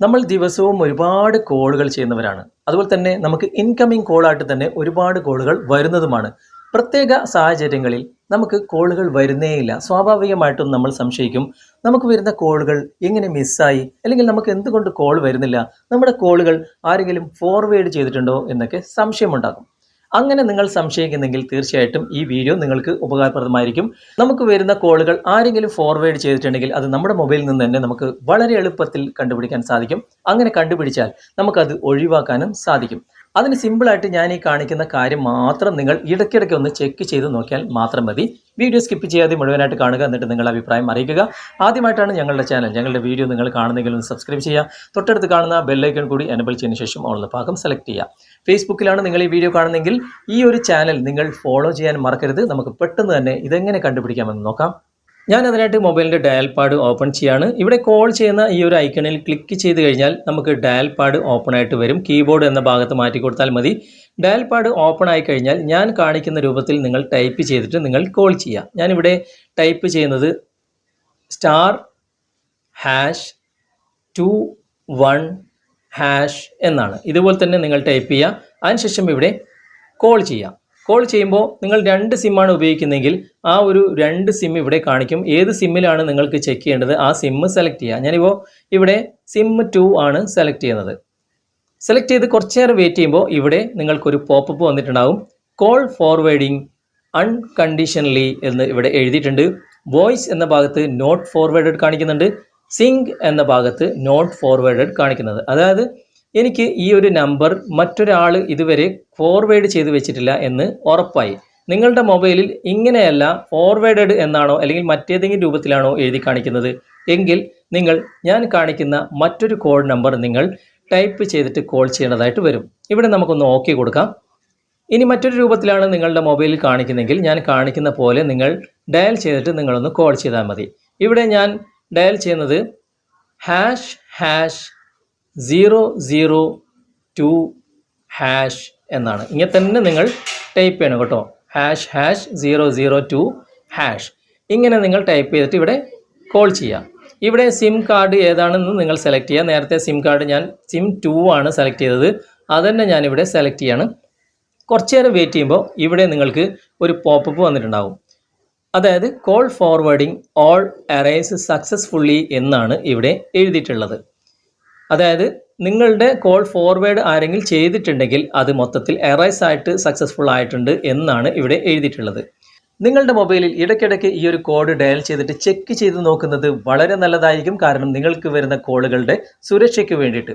നമ്മൾ ദിവസവും ഒരുപാട് കോളുകൾ ചെയ്യുന്നവരാണ്. അതുപോലെ തന്നെ നമുക്ക് ഇൻകമിംഗ് കോളായിട്ട് തന്നെ ഒരുപാട് കോളുകൾ വരുന്നതുമാണ്. പ്രത്യേക സാഹചര്യങ്ങളിൽ നമുക്ക് കോളുകൾ വരുന്നേയില്ല സ്വാഭാവികമായിട്ടും നമ്മൾ സംശയിക്കും. നമുക്ക് വരുന്ന കോളുകൾ എങ്ങനെ മിസ്സായി അല്ലെങ്കിൽ നമുക്ക് എന്തുകൊണ്ട് കോൾ വരുന്നില്ല? നമ്മുടെ കോളുകൾ ആരെങ്കിലും ഫോർവേഡ് ചെയ്തിട്ടുണ്ടോ എന്നൊക്കെ സംശയമുണ്ടാകും. അങ്ങനെ നിങ്ങൾ സംശയിക്കുന്നെങ്കിൽ തീർച്ചയായിട്ടും ഈ വീഡിയോ നിങ്ങൾക്ക് ഉപകാരപ്രദമായിരിക്കും. നമുക്ക് വരുന്ന കോളുകൾ ആരെങ്കിലും ഫോർവേഡ് ചെയ്തിട്ടുണ്ടെങ്കിൽ അത് നമ്മുടെ മൊബൈലിൽ നിന്ന് തന്നെ നമുക്ക് വളരെ എളുപ്പത്തിൽ കണ്ടുപിടിക്കാൻ സാധിക്കും. അങ്ങനെ കണ്ടുപിടിച്ചാൽ നമുക്കത് ഒഴിവാക്കാനും സാധിക്കും. അതിന് സിമ്പിളായിട്ട് ഞാൻ ഈ കാണിക്കുന്ന കാര്യം മാത്രം നിങ്ങൾ ഇടയ്ക്കിടയ്ക്ക് ഒന്ന് ചെക്ക് ചെയ്ത് നോക്കിയാൽ മാത്രം മതി. വീഡിയോ സ്കിപ്പ് ചെയ്യാതെ മുഴുവനായിട്ട് കാണുക എന്നിട്ട് നിങ്ങളുടെ അഭിപ്രായം അറിയിക്കുക. ആദ്യമായിട്ടാണ് ഞങ്ങളുടെ ചാനൽ ഞങ്ങളുടെ വീഡിയോ നിങ്ങൾ കാണുന്നെങ്കിൽ ഒന്ന് സബ്സ്ക്രൈബ് ചെയ്യുക. തൊട്ടടുത്ത് കാണുന്ന ബെല്ലൈക്കൺ കൂടി എനബിൾ ചെയ്തതിന് ശേഷം ഓൺലൈൻ ഭാഗം സെലക്ട് ചെയ്യുക. ഫേസ്ബുക്കിലാണ് നിങ്ങൾ ഈ വീഡിയോ കാണുന്നെങ്കിൽ ഈ ഒരു ചാനൽ നിങ്ങൾ ഫോളോ ചെയ്യാൻ മറക്കരുത്. നമുക്ക് പെട്ടെന്ന് തന്നെ ഇതെങ്ങനെ കണ്ടുപിടിക്കാമെന്ന് നോക്കാം. ഞാൻ അതിനായിട്ട് മൊബൈലിന്റെ ഡയൽ പാഡ് ഓപ്പൺ ചെയ്യാണ്. ഇവിടെ കോൾ ചെയ്യുന്ന ഈ ഒരു ഐക്കണിൽ ക്ലിക്ക് ചെയ്ത് കഴിഞ്ഞാൽ നമുക്ക് ഡയൽ പാഡ് ഓപ്പൺ ആയിട്ട് വരും. കീബോർഡ് എന്ന ഭാഗത്ത് മാറ്റി കൊടുത്താൽ മതി. ഡയൽ പാഡ് ഓപ്പൺ ആയി കഴിഞ്ഞാൽ ഞാൻ കാണിക്കുന്ന രൂപത്തിൽ നിങ്ങൾ ടൈപ്പ് ചെയ്തിട്ട് നിങ്ങൾ കോൾ ചെയ്യുക ഞാനിവിടെ ടൈപ്പ് ചെയ്യുന്നത് star hash two one hash എന്നാണ്. ഇതുപോലെ തന്നെ നിങ്ങൾ ടൈപ്പ് ചെയ്യുക. അതിനുശേഷം ഇവിടെ കോൾ ചെയ്യാം. കോൾ ചെയ്യുമ്പോൾ നിങ്ങൾ രണ്ട് സിമ്മാണ് ഉപയോഗിക്കുന്നതെങ്കിൽ ആ ഒരു രണ്ട് സിം ഇവിടെ കാണിക്കും. ഏത് സിമ്മിലാണ് നിങ്ങൾക്ക് ചെക്ക് ചെയ്യേണ്ടത്? ആ സിം സെലക്ട് ചെയ്യുക. ഞാനിപ്പോൾ ഇവിടെ സിം ടു ആണ് സെലക്ട് ചെയ്യുന്നത്. സെലക്ട് ചെയ്ത് കുറച്ച് നേരം വെയിറ്റ് ചെയ്യുമ്പോൾ ഇവിടെ നിങ്ങൾക്കൊരു പോപ്പപ്പ് വന്നിട്ടുണ്ടാവും. കോൾ ഫോർവേഡിങ് അൺകണ്ടീഷണലി എന്ന് ഇവിടെ എഴുതിയിട്ടുണ്ട്. വോയിസ് എന്ന ഭാഗത്ത് നോട്ട് ഫോർവേഡഡ് കാണിക്കുന്നുണ്ട്. സിങ്ക് എന്ന ഭാഗത്ത് നോട്ട് ഫോർവേഡഡ് കാണിക്കുന്നത്. അതായത് എനിക്ക് ഈ ഒരു നമ്പർ മറ്റൊരാൾ ഇതുവരെ ഫോർവേഡ് ചെയ്ത് വെച്ചിട്ടില്ല എന്ന് ഉറപ്പായി. നിങ്ങളുടെ മൊബൈലിൽ ഇങ്ങനെയല്ല ഫോർവേഡഡ് എന്നാണോ അല്ലെങ്കിൽ മറ്റേതെങ്കിലും രൂപത്തിലാണോ എഴുതി കാണിക്കുന്നത്? എങ്കിൽ നിങ്ങൾ ഞാൻ കാണിക്കുന്ന മറ്റൊരു കോഡ് നമ്പർ നിങ്ങൾ ടൈപ്പ് ചെയ്തിട്ട് കോൾ ചെയ്യേണ്ടതായിട്ട് വരും. ഇവിടെ നമുക്കൊന്ന് ഓക്കെ കൊടുക്കാം. ഇനി മറ്റൊരു രൂപത്തിലാണ് നിങ്ങളുടെ മൊബൈലിൽ കാണിക്കുന്നതെങ്കിൽ ഞാൻ കാണിക്കുന്ന പോലെ നിങ്ങൾ ഡയൽ ചെയ്തിട്ട് നിങ്ങളൊന്ന് കോൾ ചെയ്താൽ മതി. ഇവിടെ ഞാൻ ഡയൽ ചെയ്യുന്നത് hash hash zero zero two hash എന്നാണ്. ഇങ്ങനെ തന്നെ നിങ്ങൾ ടൈപ്പ് ചെയ്യണം കേട്ടോ. Hash hash zero zero two hash ഇങ്ങനെ നിങ്ങൾ ടൈപ്പ് ചെയ്തിട്ട് ഇവിടെ കോൾ ചെയ്യാം. ഇവിടെ സിം കാർഡ് ഏതാണെന്ന് നിങ്ങൾ സെലക്ട് ചെയ്യുക നേരത്തെ സിം കാർഡ് ഞാൻ സിം ടു ആണ് സെലക്ട് ചെയ്തത്. അതുതന്നെ ഞാനിവിടെ സെലക്ട് ചെയ്യാണ്. കുറച്ച് നേരം വെയിറ്റ് ചെയ്യുമ്പോൾ ഇവിടെ നിങ്ങൾക്ക് ഒരു പോപ്പപ്പ് വന്നിട്ടുണ്ടാകും അതായത് call forwarding all arrays successfully എന്നാണ് ഇവിടെ എഴുതിയിട്ടുള്ളത്. അതായത് നിങ്ങളുടെ കോൾ ഫോർവേഡ് ആരെങ്കിലും ചെയ്തിട്ടുണ്ടെങ്കിൽ അത് മൊത്തത്തിൽ എറൈസ് ആയിട്ട് സക്സസ്ഫുൾ ആയിട്ടുണ്ട് എന്നാണ് ഇവിടെ എഴുതിയിട്ടുള്ളത്. നിങ്ങളുടെ മൊബൈലിൽ ഇടയ്ക്കിടയ്ക്ക് ഈ ഒരു കോഡ് ഡയൽ ചെയ്തിട്ട് ചെക്ക് ചെയ്ത് നോക്കുന്നത് വളരെ നല്ലതായിരിക്കും. കാരണം നിങ്ങൾക്ക് വരുന്ന കോളുകളുടെ സുരക്ഷയ്ക്ക് വേണ്ടിയിട്ട്.